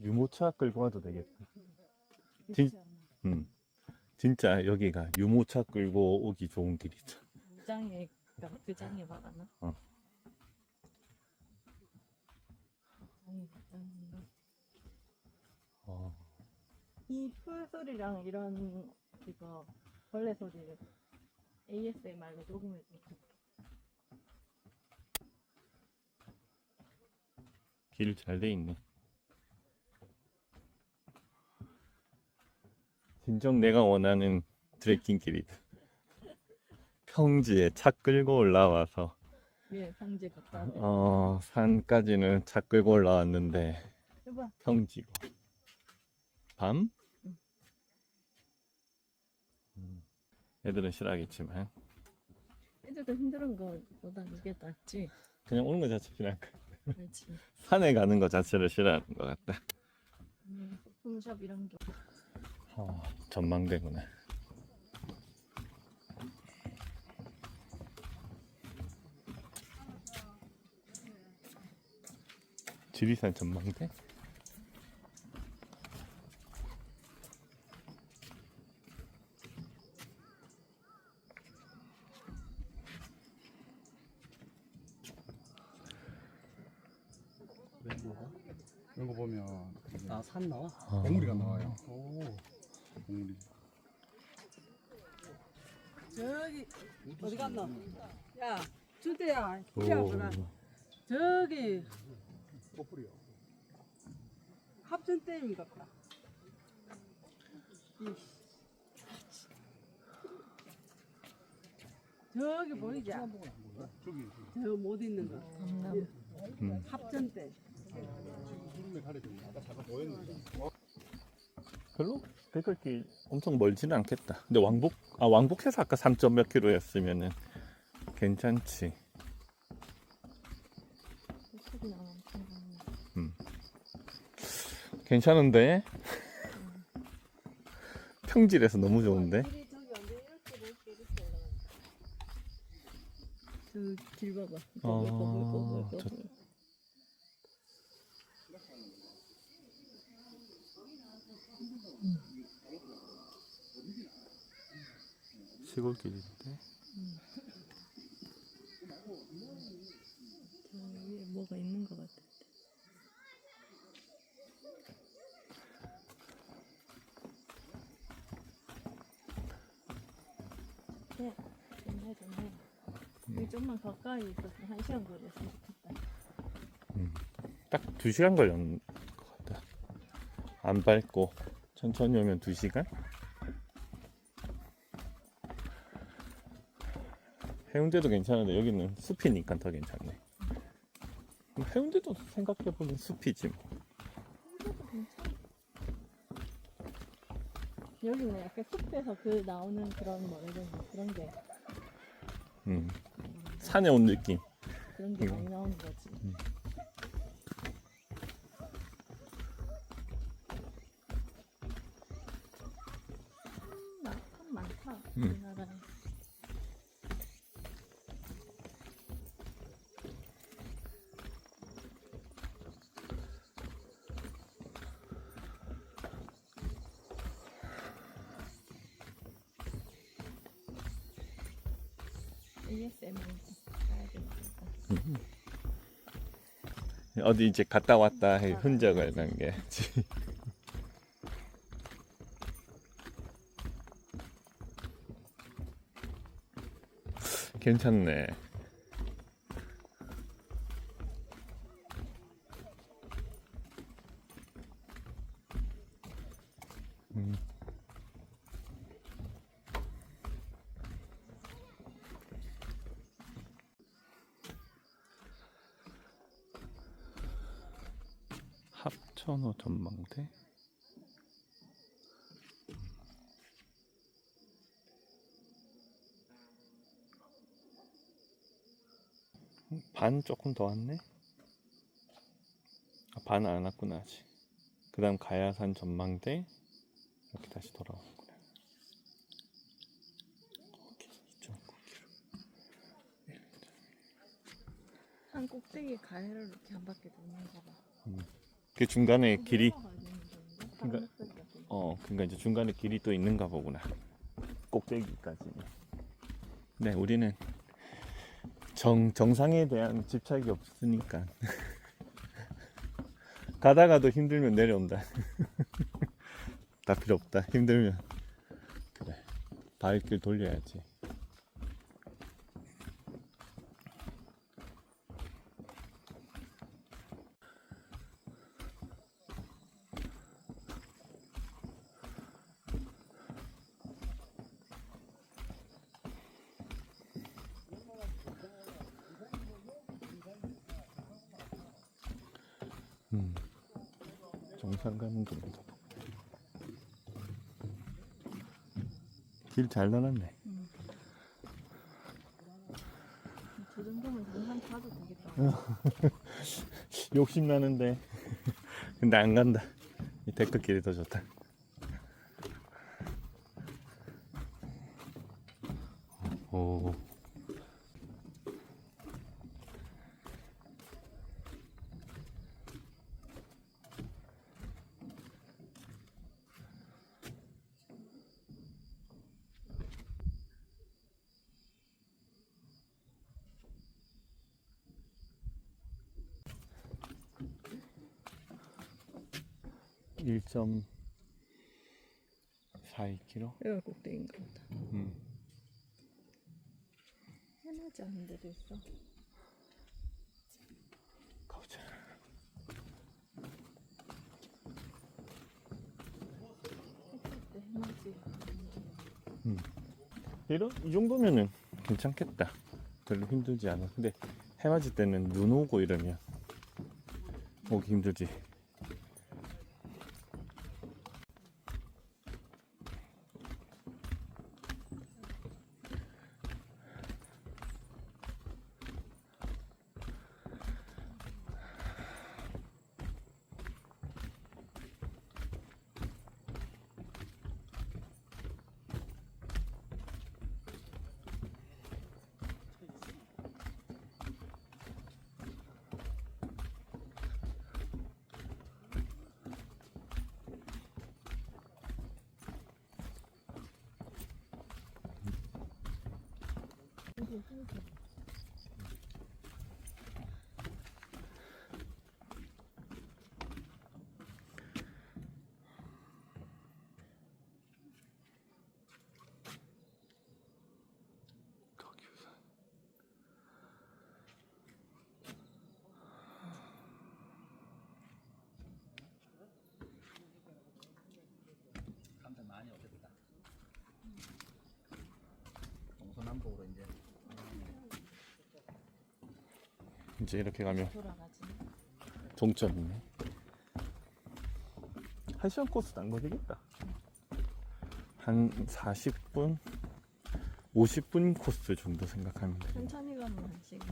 유모차 끌고 와도 되겠다. 않아. 음. 진짜 여기가 유모차 끌고 오기 좋은 길이죠. 무장에 그 장에 말하나? 어. 어. 이풀 소리랑 이런 이거 벌레 소리를 ASMR로 녹음해 줘. 길잘 돼 있네. 진정 내가 원하는 트레킹 길이다. 평지에 차 끌고 올라와서 상제 갖다 대. 어, 산까지는 차 끌고 올라왔는데 해봐. 평지고 밤? 응. 음, 애들은 싫어하겠지만 애들도 힘든 거보다 이게 낫지. 그냥 오는 거 자체 싫어할 거 그렇지. 산에 가는 거 자체를 싫어하는 것 같다. 음, 소품샵 이런 게. 어, 전망대구나. 지리산 전망대? 왼거가? 이런 거 보면 아, 산 나와? 어. 봉우리가 나와요. 오. 봉우리. 저기 어디 갔노? 야 주대야 오. 피하구나 저기 꼬풀이요. 합천 댐인가 보다 이. 저기 보이지? 저기 저 못 있는 거. 음. 합천 댐 구름에 가려져 있는 아까 잠깐 보였는데. 별로 백걸길 엄청 멀지는 않겠다. 근데 왕복 아 왕복해서 아까 3점 몇 킬로였으면은 괜찮지. 좋네. 괜찮은데 평질에서 너무 좋은데. 봐봐. 어. 저- 시골길인데. 저 위에 뭐가 있는 것 같아. 네, 좋네, 좋네. 여기 좀만 가까이 있었으면 한 시간 걸렸으면 좋겠다. 딱 2시간 걸렸는 것 같다. 안 밟고 천천히 오면 2시간? 해운대도 괜찮은데 여기는 숲이니까 더 괜찮네. 해운대도 생각해보면 숲이지 뭐. 여기는 약간 숲에서 그 나오는 그런 뭐라 해야 그런 게 음. 산에 온 느낌. 그런 게 음. 많이 나오는 거지. 음. 음, 가야겠다. 어디 이제 갔다 왔다 할 흔적을 남겨. 괜찮네. 음. 합천호 전망대? 음, 반 조금 더 왔네? 아, 반안 왔구나 아직. 그 다음 가야산 전망대? 이렇게 다시 돌아오는구나. 오케이 2.9km 산 꼭대기 가해를 이렇게 한 바퀴 도는 거 봐. 음. 그 중간에 길이 되는 건데? 그러니까-. 어 그러니까 이제 중간에 길이 또 있는가 보구나. 꼭대기까지. 네 우리는 정 정상에 대한 집착이 없으니까. 가다가도 힘들면 내려온다. 다 필요 없다. 힘들면. 그래. 바위길 돌려야지 음 정상 가는 길이다. 길잘 나눴네. 저 정도면 정상 가도 되겠다. 욕심 나는데. 근데 안 간다. 이 데크 길이 더 좋다 오 1 4 2 k m 여기가 꼭대기인가 보다. 음. 해맞지 않은 데도 있어. 가보자. 햇살 때 해맞지. 이런 이 정도면은 괜찮겠다. 별로 힘들지 않아. 근데 해 맞을 때는 눈 오고 이러면 오기 힘들지. 감탄 많이 오겠다. 동서남북으로 이제 이제 이렇게 가면 돌아가지. 종점이네. 한 시간 코스 안 걸리겠다. 한 40분, 50분 코스 정도 생각하면 돼. 천천히 가면 한 시간.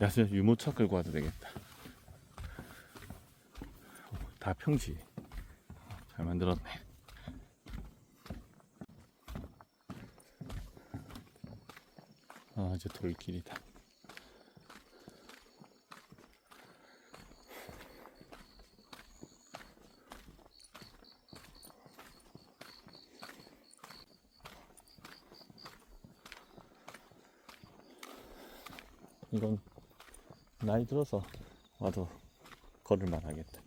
야, 진짜 유모차 끌고 와도 되겠다. 다 평지. 잘 만들었네. 아, 이제 돌길이다. 이건 나이 들어서 와도 걸을만 하겠다.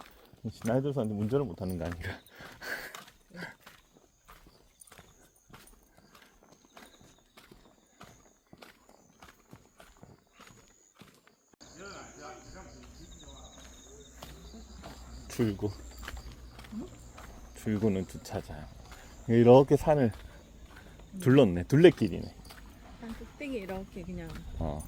나이 들어서 운전을 못하는 거 아닌가? 줄구. 줄구는 주차장. 이렇게 산을 둘렀네. 둘레길이네. 한 꼭대기 이렇게 그냥 어.